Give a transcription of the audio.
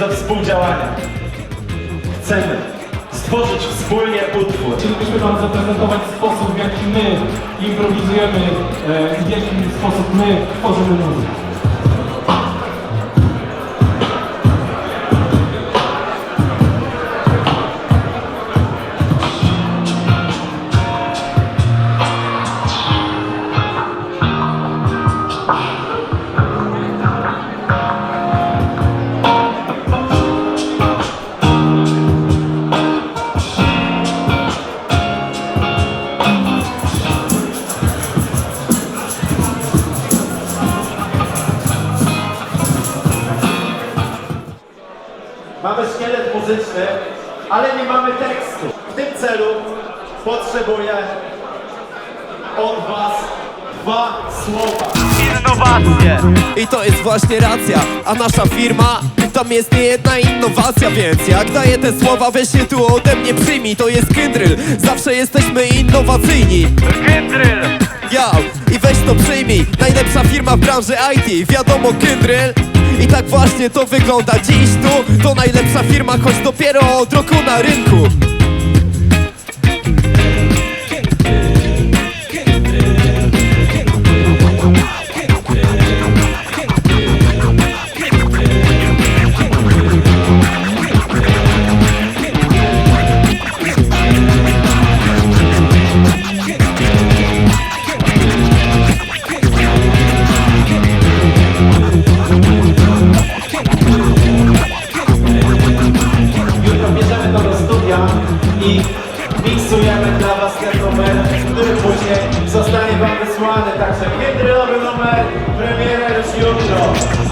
do współdziałania. Chcemy stworzyć wspólnie utwór. Chcielibyśmy Wam zaprezentować sposób, w jaki my improwizujemy e, w jaki sposób my tworzymy muzykę. Mamy szkielet muzyczny, ale nie mamy tekstu. W tym celu potrzebuję od Was dwa słowa. innowacje. I to jest właśnie racja, a nasza firma tam jest nie jedna innowacja, więc jak daję te słowa, weź się tu ode mnie przyjmij. To jest Kyndryl, zawsze jesteśmy innowacyjni. Kyndryl Ja, i weź to przyjmij. Najlepsza firma w branży IT, wiadomo Kyndryl i tak właśnie to wygląda dziś tu. To najlepsza firma, choć dopiero od roku na rynku miksujemy dla Was ten numer, który później zostanie Wam wysłany. Także piętrylowy numer, premiera już jutro.